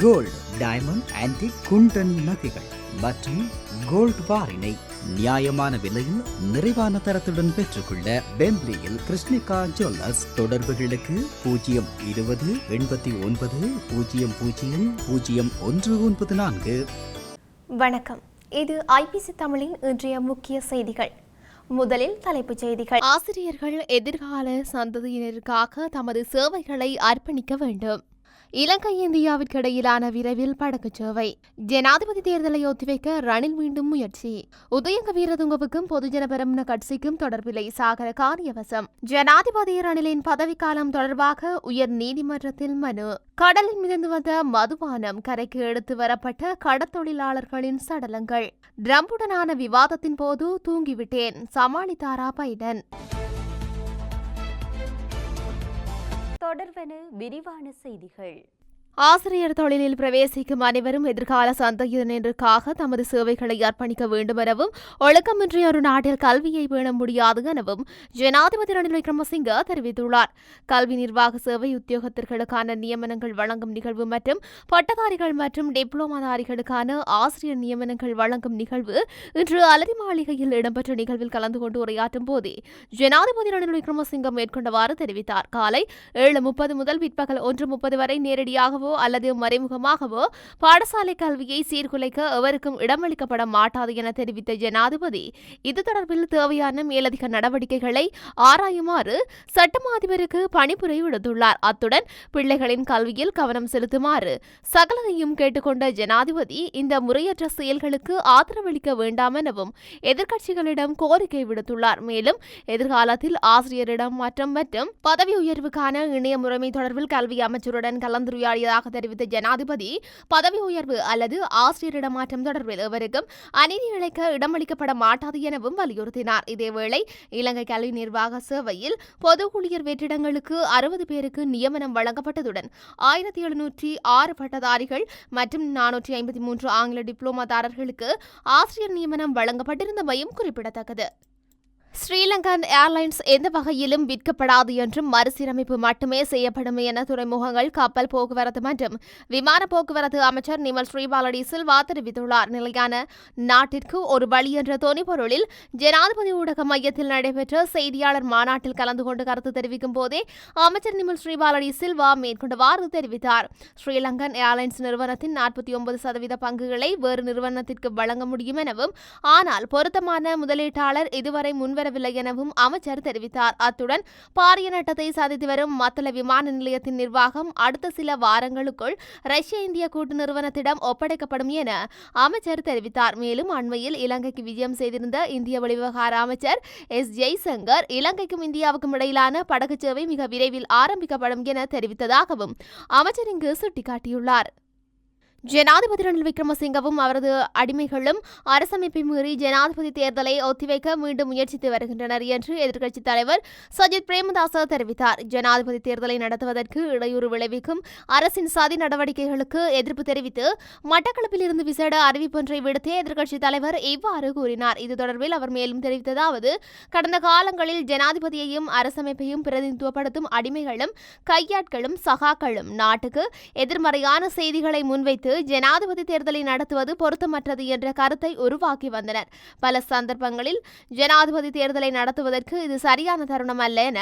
Gold diamond antique குண்டன் நகைகள் மற்றும் gold பாரினை நியாயமான விலையில் நிறைவான தரத்துடன் பெற்றுக்கொள்ள பெம்ப்லியில் கிருஷ்ணிகா ஜுவல்லர்ஸ் தொடர்புகளுக்கு பூஜ்ஜியம் இருபது எண்பத்தி ஒன்பது பூஜ்ஜியம் பூஜ்ஜியம் பூஜ்ஜியம் ஒன்று ஒன்பது நான்கு. வணக்கம். இது ஐபிசி தமிழின் இன்றைய முக்கிய செய்திகள். முதலில் தலைப்புச் செய்திகள். ஆசிரியர்கள் எதிர்கால சந்ததியினருக்காக தமது சேவைகளை அர்ப்பணிக்க வேண்டும். இலங்கை இந்தியாவிற்கு இடையிலான விரைவில் படகுச் சேவை. ஜனாதிபதி தேர்தலை ஒத்திவைக்க ரணில் மீண்டும் முயற்சி. உதயங்க வீரதுங்கவுக்கும் பொதுஜன பெரமுன கட்சிக்கும் தொடர்பில்லை சாகர காரியவசம். ஜனாதிபதி ரணிலின் பதவிக்காலம் தொடர்பாக உயர் நீதிமன்றத்தில் மனு. கடலில் மிதந்து வந்த மதுபானம் கரைக்கு எடுத்து வரப்பட்ட கடத்தொழிலாளர்களின் சடலங்கள். ட்ரம்புடனான விவாதத்தின் போது தூங்கிவிட்டேன். சமாளித்தாரா பைடன்? தொடர்வென விரிவான செய்திகள். ஆசிரியர் தொழிலில் பிரவேசிக்கும் அனைவரும் எதிர்கால சந்தையினருக்காக தமது சேவைகளை அர்ப்பணிக்க வேண்டும் எனவும் ஒழுக்கமின்றி ஒரு நாட்டில் கல்வியை பேண முடியாது எனவும் ஜனாதிபதி ரணில் விக்ரமசிங்க தெரிவித்துள்ளார். கல்வி நிர்வாக சேவை உத்தியோகத்தர்களுக்கான நியமனங்கள் வழங்கும் நிகழ்வு மற்றும் பட்டதாரிகள் மற்றும் டிப்ளோமாதாரிகளுக்கான ஆசிரியர் நியமனங்கள் வழங்கும் நிகழ்வு இன்று அலரி மாளிகையில் இடம்பெற்ற நிகழ்வில் கலந்து கொண்டு உரையாற்றும் போதே ஜனாதிபதி ரணில் விக்ரமசிங்க மேற்கொண்டவாறு தெரிவித்தார். காலை ஏழு முப்பது முதல் பிற்பகல் ஒன்று முப்பது வரை நேரடியாகவோ அல்லது மறைமுகமாகவோ பாடசாலை கல்வியை சீர்குலைக்க எவருக்கும் இடமளிக்கப்பட மாட்டாது என தெரிவித்த ஜனாதிபதி இது தொடர்பில் தேவையான மேலதிக நடவடிக்கைகளை ஆராயுமாறு சட்டமாதிபருக்கு அதிபருக்கு விடுத்துள்ளார் அத்துடன் பிள்ளைகளின் கல்வியில் கவனம் செலுத்துமாறு சகலதையும் கேட்டுக்கொண்ட ஜனாதிபதி இந்த முறையற்ற செயல்களுக்கு ஆதரவளிக்க வேண்டாம் எனவும் எதிர்க்கட்சிகளிடம் கோரிக்கை விடுத்துள்ளார். மேலும் எதிர்காலத்தில் ஆசிரியரிடம் மாற்றம் மற்றும் பதவி உயர்வுக்கான இணைய முறைமை தொடர்பில் கல்வி அமைச்சருடன் கலந்துரையாடியதாக தெரிவித்த ஜனாதிபதி பதவி உயர்வு அல்லது ஆசிரியர் இடமாற்றம் தொடர்பில் எவருக்கும் அநீதி இழைக்க இடமளிக்கப்பட மாட்டாது எனவும் வலியுறுத்தினார். இதேவேளை இலங்கை கல்வி நிர்வாக சேவையில் பொது ஊழியர் வெற்றிடங்களுக்கு அறுபது பேருக்கு நியமனம் வழங்கப்பட்டதுடன் ஆயிரத்தி எழுநூற்றி ஆறு பட்டதாரிகள் மற்றும் நானூற்றி ஐம்பத்தி மூன்று ஆங்கில டிப்ளோமாதாரர்களுக்கு ஆசிரியர் நியமனம் வழங்கப்பட்டிருந்தமையும் குறிப்பிடத்தக்கது. ஸ்ரீலங்கன் ஏர்லைன்ஸ் எந்த வகையிலும் விற்கப்படாது என்றும் மறுசீரமைப்பு மட்டுமே செய்யப்படும் என துறைமுகங்கள் கப்பல் போக்குவரத்து மற்றும் விமான போக்குவரத்து அமைச்சர் நிமல் ஸ்ரீபாலடி சில்வா தெரிவித்துள்ளார். நிலையான நாட்டிற்கு ஒரு வழி என்ற தொனிப்பொருளில் ஜனாதிபதி ஊடக மையத்தில் நடைபெற்ற செய்தியாளர் மாநாட்டில் கலந்து கொண்டு கருத்து தெரிவிக்கும் போதே அமைச்சர் நிமல் ஸ்ரீபாலடி சில்வா மேற்கொண்டவாறு தெரிவித்தார். ஸ்ரீலங்கன் ஏர்லைன்ஸ் நிறுவனத்தின் நாற்பத்தி ஒன்பது சதவீத பங்குகளை வேறு நிறுவனத்திற்கு வழங்க முடியும் எனவும் ஆனால் பொருத்தமான முதலீட்டாளர் இதுவரை முன்வரவில்லை எனவும் அமைச்சர் தெரிவித்தார். அத்துடன் பாரிய நட்டத்தை சாதித்து வரும் மத்தள விமான நிலையத்தின் நிர்வாகம் அடுத்த சில வாரங்களுக்குள் ரஷ்ய இந்திய கூட்டு நிறுவனத்திடம் ஒப்படைக்கப்படும் என அமைச்சர் தெரிவித்தார். மேலும் அண்மையில் இலங்கைக்கு விஜயம் செய்திருந்த இந்திய வெளிவிவகார அமைச்சர் எஸ். ஜெய்சங்கர் இலங்கைக்கும் இந்தியாவுக்கும் இடையிலான படகு சேவை மிக விரைவில் ஆரம்பிக்கப்படும் என தெரிவித்ததாகவும் அமைச்சர் இங்கு சுட்டிக்காட்டியுள்ளார். ஜனாதிபதி ரணில் விக்ரமசிங்கவும் அவரது அடிமைகளும் அரசமைப்பை மீறி ஜனாதிபதி தேர்தலை ஒத்திவைக்க மீண்டும் முயற்சித்து வருகின்றனர் என்று எதிர்க்கட்சித் தலைவர் சஜித் பிரேமதாச தெரிவித்தார். ஜனாதிபதி தேர்தலை நடத்துவதற்கு இடையூறு விளைவிக்கும் அரசின் சதி நடவடிக்கைகளுக்கு எதிர்ப்பு தெரிவித்து மட்டக்களப்பில் இருந்து விசேட அறிவிப்பொன்றை விடுத்தே எதிர்க்கட்சித் தலைவர் இவ்வாறு கூறினார். இது தொடர்பில் அவர் மேலும் தெரிவித்ததாவது கடந்த காலங்களில் ஜனாதிபதியையும் அரசமைப்பையும் பிரதிநிதித்துவப்படுத்தும் அடிமைகளும் கையாட்களும் சகாக்களும் நாட்டுக்கு எதிர்மறையான செய்திகளை முன்வைத்து ஜனாதிபதி தேர்தலை நடத்துவது பொருத்தமற்றது என்ற கருத்தை உருவாக்கி வந்தனர். பல சந்தர்ப்பங்களில் ஜனாதிபதி தேர்தலை நடத்துவதற்கு இது சரியான தருணம் அல்ல என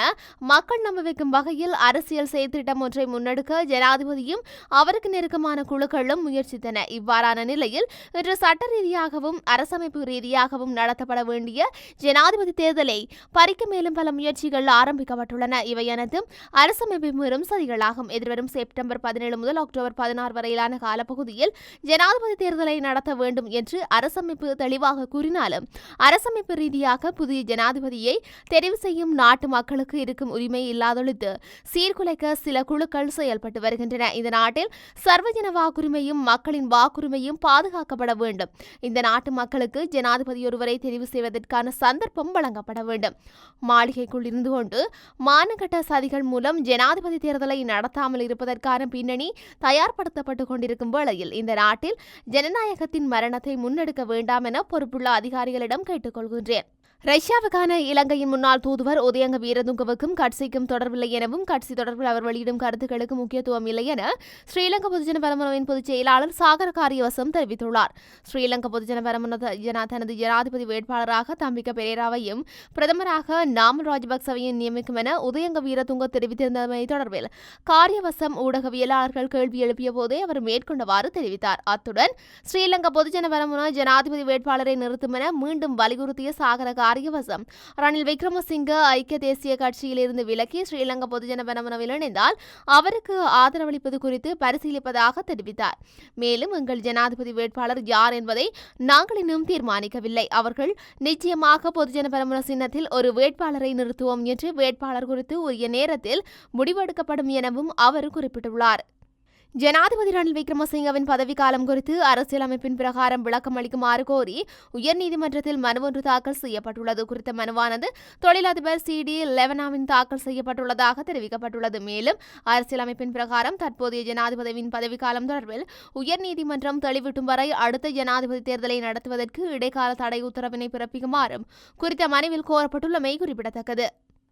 மக்கள் நம்ப வைக்கும் வகையில் அரசியல் செயற்திட்டம் ஒன்றை முன்னெடுக்க ஜனாதிபதியும் அவருக்கு நெருக்கமான குழுக்களும் முயற்சித்தன. இவ்வாறான நிலையில் இன்று சட்ட ரீதியாகவும் அரசமைப்பு ரீதியாகவும் நடத்தப்பட வேண்டிய ஜனாதிபதி தேர்தலை பறிக்க மேலும் பல முயற்சிகள் ஆரம்பிக்கப்பட்டுள்ளன. இவை அனைத்தும் அரசமைப்பை மீறும் சதிகளாகும். எதிர்வரும் செப்டம்பர் பதினேழு முதல் அக்டோபர் பதினாறு வரையிலான பகுதியில் ஜனாதிபதி தேர்தலை நடத்த வேண்டும் என்று அரசமைப்பு தெளிவாக கூறினாலும் அரசமைப்பு ரீதியாக புதிய ஜனாதிபதியை தெரிவு செய்யும் நாட்டு மக்களுக்கு இருக்கும் உரிமை இல்லாதொழித்து சீர்குலைக்க சில குழுக்கள் செயல்பட்டு வருகின்றன. இந்த நாட்டில் சர்வஜன வாக்குரிமையும் மக்களின் வாக்குரிமையும் பாதுகாக்கப்பட வேண்டும். இந்த நாட்டு மக்களுக்கு ஜனாதிபதி ஒருவரை தெரிவு செய்வதற்கான சந்தர்ப்பம் வழங்கப்பட வேண்டும். மாளிகைக்குள் இருந்து கொண்டு மானகட்ட சதிகள் மூலம் ஜனாதிபதி தேர்தலை நடத்தாமல் இருப்பதற்கான பின்னணி தயார்படுத்தப்பட்டு கொண்டிருக்கும் வேளையில் இந்த நாட்டில் ஜனநாயகத்தின் மரணத்தை முன்னெடுக்க வேண்டாம் என பொறுப்புள்ள அதிகாரிகளிடம் கேட்டுக்கொள்கின்றேன். ரஷ்யாவுக்கான இலங்கையின் முன்னாள் தூதுவர் உதயங்க வீரதுங்கவுக்கும் கட்சிக்கும் தொடர்பில்லை எனவும் கட்சி தொடர்பில் அவர் வெளியிடும் கருத்துக்களுக்கு முக்கியத்துவம் இல்லை என ஸ்ரீலங்கா பொதுஜன பரமனவின் பொதுச் செயலாளர் சாகர காரியவசம் தெரிவித்துள்ளார். ஸ்ரீலங்கா பொதுஜன பரமன தனது ஜனாதிபதி வேட்பாளராக தம்பிக்க பெரேராவையும் பிரதமராக நாமல் ராஜபக்சவையும் நியமிக்கும் என உதயங்க வீரதுங்க தெரிவித்திருந்தமை தொடர்பில் காரியவசம் ஊடகவியலாளர்கள் கேள்வி எழுப்பிய போதே அவர் மேற்கொண்டவாறு தெரிவித்தார். அத்துடன் ஸ்ரீலங்கா பொதுஜன பரமுன ஜனாதிபதி வேட்பாளரை நிறுத்தும் என மீண்டும் வலியுறுத்திய சாகர காரியவசம். ரணில் விக்ரமசிங்க ஐக்கிய தேசிய கட்சியிலிருந்து விலக்கி ஸ்ரீலங்கா பொதுஜன பரமுனவில் இணைந்தால் அவருக்கு ஆதரவளிப்பது குறித்து பரிசீலிப்பதாக தெரிவித்தார். மேலும் எங்கள் ஜனாதிபதி வேட்பாளர் யார் என்பதை நாங்கள் இன்னும் தீர்மானிக்கவில்லை. அவர்கள் நிச்சயமாக பொதுஜன பெரமுன சின்னத்தில் ஒரு வேட்பாளரை நிறுத்துவோம் என்று வேட்பாளர் குறித்து உரிய நேரத்தில் முடிவெடுக்கப்படும் எனவும் அவர் குறிப்பிட்டுள்ளார். ஜனாதிபதி ரணில் விக்ரமசிங்கவின் பதவிக்காலம் குறித்து அரசியலமைப்பின் பிரகாரம் விளக்கம் அளிக்குமாறு கோரி உயர்நீதிமன்றத்தில் மனு ஒன்று தாக்கல் செய்யப்பட்டுள்ளது. குறித்த மனுவானது தொழிலதிபர் சி டி லெவனாவின் தாக்கல் செய்யப்பட்டுள்ளதாக தெரிவிக்கப்பட்டுள்ளது. மேலும் அரசியலமைப்பின் பிரகாரம் தற்போதைய ஜனாதிபதியின் பதவிக்காலம் தொடர்பில் உயர்நீதிமன்றம் தெளிவிட்டும் வரை அடுத்த ஜனாதிபதி தேர்தலை நடத்துவதற்கு இடைக்கால தடை உத்தரவினை பிறப்பிக்குமாறும் குறித்த மனுவில் கோரப்பட்டுள்ளமை குறிப்பிடத்தக்கது.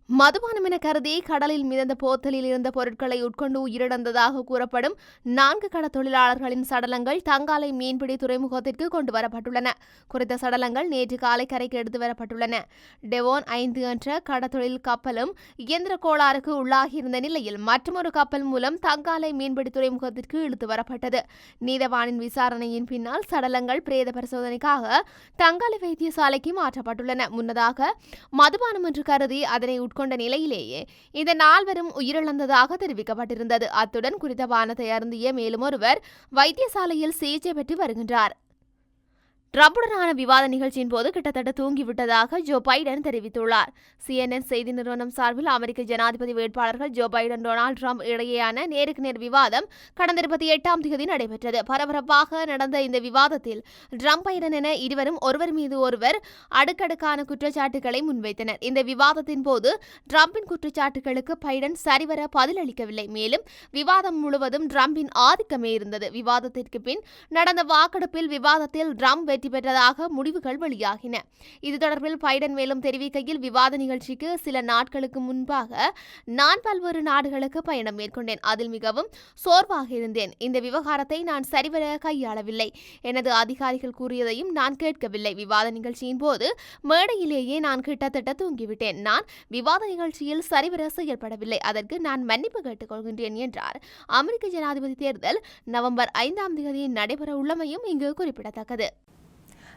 மதுபானம் என கருதி கடலில் மிதந்த போத்தலில் இருந்த பொருட்களை உட்கொண்டு உயிரிழந்ததாக கூறப்படும் நான்கு கட தொழிலாளர்களின் சடலங்கள் தங்காலை மீன்பிடி துறைமுகத்திற்கு கொண்டு வரப்பட்டுள்ளன. குறித்த சடலங்கள் நேற்று காலை கரைக்கு எடுத்து வரப்பட்டுள்ளன. டெவோன் ஐந்து என்ற கடத்தொழில் கப்பலும் இயந்திர கோளாறுக்கு உள்ளாகியிருந்த நிலையில் மற்றொரு கப்பல் மூலம் தங்காலை மீன்பிடி துறைமுகத்திற்கு இழுத்து வரப்பட்டது. நீதவானின் விசாரணையின் பின்னால் சடலங்கள் பிரேத பரிசோதனைக்காக தங்காலை வைத்தியசாலைக்கு மாற்றப்பட்டுள்ளன. முன்னதாக மதுபானம் என்று கருதி அதனை உட்கொண்ட நிலையிலேயே இந்த நால்வரும் உயிரிழந்ததாக தெரிவிக்கப்பட்டிருந்தது. அத்துடன் குறித்த பானத்தை அருந்திய மேலும் ஒருவர் வைத்தியசாலையில் சிகிச்சை பெற்று வருகின்றார். ட்ரம்புடனான விவாத நிகழ்ச்சியின் போது கிட்டத்தட்ட தூங்கிவிட்டதாக ஜோ பைடன் தெரிவித்துள்ளார். சிஎன்என் செய்தி நிறுவனம் சார்பில் அமெரிக்க ஜனாதிபதி வேட்பாளர்கள் ஜோ பைடன் டொனால்டு ட்ரம்ப் இடையேயான நேருக்கு நேர் விவாதம் கடந்த இருபத்தி எட்டாம் தேதி நடைபெற்றது. பரபரப்பாக நடந்த இந்த விவாதத்தில் ட்ரம்ப் பைடன் என இருவரும் ஒருவர் மீது ஒருவர் அடுக்கடுக்கான குற்றச்சாட்டுகளை முன்வைத்தனர். இந்த விவாதத்தின் போது ட்ரம்பின் குற்றச்சாட்டுகளுக்கு பைடன் சரிவர பதிலளிக்கவில்லை. மேலும் விவாதம் முழுவதும் ட்ரம்பின் ஆதிக்கமே இருந்தது. விவாதத்திற்கு பின் நடந்த வாக்கெடுப்பில் விவாதத்தில் ட்ரம்ப் வெற்றி பெற்றதாக முடிவுகள் வெளியாகின. இது தொடர்பில் பைடன் மேலும் தெரிவிக்கையில் விவாத நிகழ்ச்சிக்கு சில நாட்களுக்கு முன்பாக நான் பல்வேறு நாடுகளுக்கு பயணம் மேற்கொண்டேன். அதில் மிகவும் சோர்வாக இருந்தேன். இந்த விவகாரத்தை நான் சரிவர கையாளவில்லை. எனது அதிகாரிகள் கூறியதையும் நான் கேட்கவில்லை. விவாத நிகழ்ச்சியின் போது மேடையிலேயே நான் கிட்டத்தட்ட தூங்கிவிட்டேன். நான் விவாத நிகழ்ச்சியில் சரிவர செயல்படவில்லை. அதற்கு நான் மன்னிப்பு கேட்டுக்கொள்கின்றேன் என்றார். அமெரிக்க ஜனாதிபதி தேர்தல் நவம்பர் ஐந்தாம் தேதி நடைபெற உள்ளமையும் இங்கு குறிப்பிடத்தக்கது.